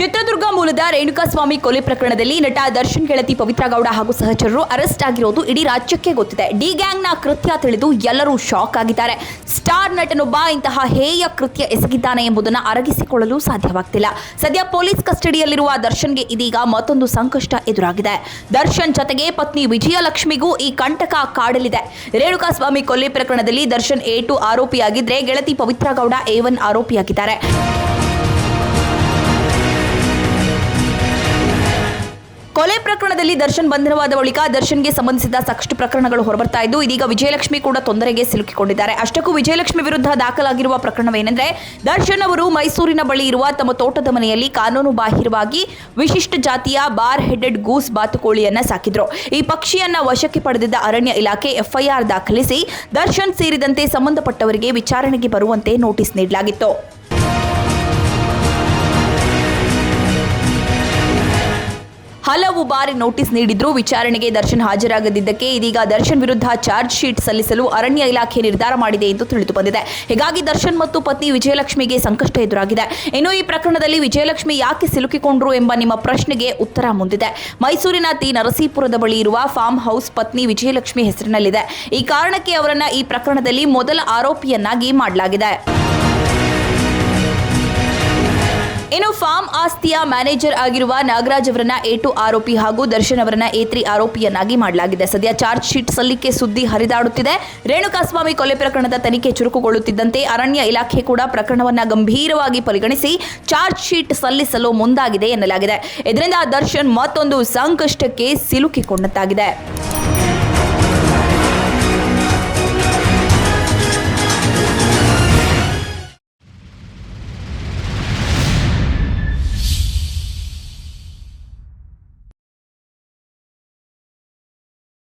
ಮೂಲದ ರೇಣುಕಾಸ್ವಾಮಿ ಕೊಲೆ ಪ್ರಕರಣದಲ್ಲಿ ನಟ ದರ್ಶನ್ ಗೆಳತಿ ಪವಿತ್ರ ಗೌಡ ಹಾಗೂ ಸಹಚರರು ಅರೆಸ್ಟ್ ಆಗಿರೋದು ಇಡೀ ರಾಜ್ಯಕ್ಕೆ ಗೊತ್ತಿದೆ. ಡಿ ಗ್ಯಾಂಗ್ನ ಕೃತ್ಯ ತಿಳಿದು ಎಲ್ಲರೂ ಶಾಕ್ ಆಗಿದ್ದಾರೆ. ಸ್ಟಾರ್ ನಟನೊಬ್ಬ ಇಂತಹ ಹೇಯ ಕೃತ್ಯ ಎಸಗಿದ್ದಾನೆ ಎಂಬುದನ್ನು ಅರಗಿಸಿಕೊಳ್ಳಲು ಸಾಧ್ಯವಾಗ್ತಿಲ್ಲ. ಸದ್ಯ ಪೊಲೀಸ್ ಕಸ್ಟಡಿಯಲ್ಲಿರುವ ದರ್ಶನ್ಗೆ ಇದೀಗ ಮತ್ತೊಂದು ಸಂಕಷ್ಟ ಎದುರಾಗಿದೆ. ದರ್ಶನ್ ಜೊತೆಗೆ ಪತ್ನಿ ವಿಜಯಲಕ್ಷ್ಮಿಗೂ ಈ ಕಂಟಕ ಕಾಡಲಿದೆ. ರೇಣುಕಾಸ್ವಾಮಿ ಕೊಲೆ ಪ್ರಕರಣದಲ್ಲಿ ದರ್ಶನ್ ಎ ಟು ಆರೋಪಿಯಾಗಿದ್ದರೆ ಗೆಳತಿ ಪವಿತ್ರ ಗೌಡ ಎ ಒನ್ ಆರೋಪಿಯಾಗಿದ್ದಾರೆ. ದರ್ಶನ್ ಬಂಧನವಾದ ಬಳಿಕ ದರ್ಶನ್ಗೆ ಸಂಬಂಧಿಸಿದ ಸಾಕಷ್ಟು ಪ್ರಕರಣಗಳು ಹೊರಬರ್ತಾ ಇದ್ದು, ಇದೀಗ ವಿಜಯಲಕ್ಷ್ಮಿ ಕೂಡ ತೊಂದರೆಗೆ ಸಿಲುಕಿಕೊಂಡಿದ್ದಾರೆ. ಅಷ್ಟಕ್ಕೂ ವಿಜಯಲಕ್ಷ್ಮಿ ವಿರುದ್ಧ ದಾಖಲಾಗಿರುವ ಪ್ರಕರಣವೇನೆಂದರೆ, ದರ್ಶನ್ ಅವರು ಮೈಸೂರಿನ ಬಳಿ ಇರುವ ತಮ್ಮ ತೋಟದ ಮನೆಯಲ್ಲಿ ಕಾನೂನು ಬಾಹಿರವಾಗಿ ವಿಶಿಷ್ಟ ಜಾತಿಯ ಬಾರ್ ಹೆಡೆಡ್ ಗೂಸ್ ಬಾತುಕೋಳಿಯನ್ನ ಸಾಕಿದ್ರು. ಈ ಪಕ್ಷಿಯನ್ನ ವಶಕ್ಕೆ ಪಡೆದಿದ್ದ ಅರಣ್ಯ ಇಲಾಖೆ ಎಫ್ಐಆರ್ ದಾಖಲಿಸಿ, ದರ್ಶನ್ ಸೇರಿದಂತೆ ಸಂಬಂಧಪಟ್ಟವರಿಗೆ ವಿಚಾರಣೆಗೆ ಬರುವಂತೆ ನೋಟಿಸ್ ನೀಡಲಾಗಿತ್ತು. ಹಲವು ಬಾರಿ ನೋಟಿಸ್ ನೀಡಿದ್ರೂ. ವಿಚಾರಣೆಗೆ ದರ್ಶನ್ ಹಾಜರಾಗದಿದ್ದಕ್ಕೆ ಇದೀಗ ದರ್ಶನ್ ವಿರುದ್ಧ ಚಾರ್ಜ್ ಶೀಟ್ ಸಲ್ಲಿಸಲು ಅರಣ್ಯ ಇಲಾಖೆ ನಿರ್ಧಾರ ಮಾಡಿದೆ ಎಂದು ತಿಳಿದು ಬಂದಿದೆ. ಹೀಗಾಗಿ ದರ್ಶನ್ ಮತ್ತು ಪತ್ನಿ ವಿಜಯಲಕ್ಷ್ಮಿಗೆ ಸಂಕಷ್ಟ ಎದುರಾಗಿದೆ. ಇನ್ನು ಈ ಪ್ರಕರಣದಲ್ಲಿ ವಿಜಯಲಕ್ಷ್ಮಿ ಯಾಕೆ ಸಿಲುಕಿಕೊಂಡ್ರು ಎಂಬ ನಿಮ್ಮ ಪ್ರಶ್ನೆಗೆ ಉತ್ತರ ಮುಂದಿದೆ. ಮೈಸೂರಿನ ತಿ ನರಸೀಪುರದ ಬಳಿ ಇರುವ ಫಾರ್ಮ್ ಹೌಸ್ ಪತ್ನಿ ವಿಜಯಲಕ್ಷ್ಮಿ ಹೆಸರಿನಲ್ಲಿದೆ. ಈ ಕಾರಣಕ್ಕೆ ಅವರನ್ನ ಈ ಪ್ರಕರಣದಲ್ಲಿ ಮೊದಲ ಆರೋಪಿಯನ್ನಾಗಿ ಮಾಡಲಾಗಿದೆ. ಇನ್ನು ಫಾರ್ಮ್ ಆಸ್ತಿಯ ಮ್ಯಾನೇಜರ್ ಆಗಿರುವ ನಾಗರಾಜ್ ಅವರನ್ನ ಎ ಟು ಆರೋಪಿ ಹಾಗೂ ದರ್ಶನ್ ಅವರನ್ನ ಎ ತ್ರೀ ಆರೋಪಿಯನ್ನಾಗಿ ಮಾಡಲಾಗಿದೆ. ಸದ್ಯ ಚಾರ್ಜ್ ಶೀಟ್ ಸಲ್ಲಿಕೆ ಸುದ್ದಿ ಹರಿದಾಡುತ್ತಿದೆ. ರೇಣುಕಾಸ್ವಾಮಿ ಕೊಲೆ ಪ್ರಕರಣದ ತನಿಖೆ ಚುರುಕುಗೊಳ್ಳುತ್ತಿದ್ದಂತೆ ಅರಣ್ಯ ಇಲಾಖೆ ಕೂಡ ಪ್ರಕರಣವನ್ನ ಗಂಭೀರವಾಗಿ ಪರಿಗಣಿಸಿ ಚಾರ್ಜ್ ಶೀಟ್ ಸಲ್ಲಿಸಲು ಮುಂದಾಗಿದೆ ಎನ್ನಲಾಗಿದೆ. ಇದರಿಂದ ದರ್ಶನ್ ಮತ್ತೊಂದು ಸಂಕಷ್ಟಕ್ಕೆ ಸಿಲುಕಿಕೊಂಡಂತಾಗಿದೆ.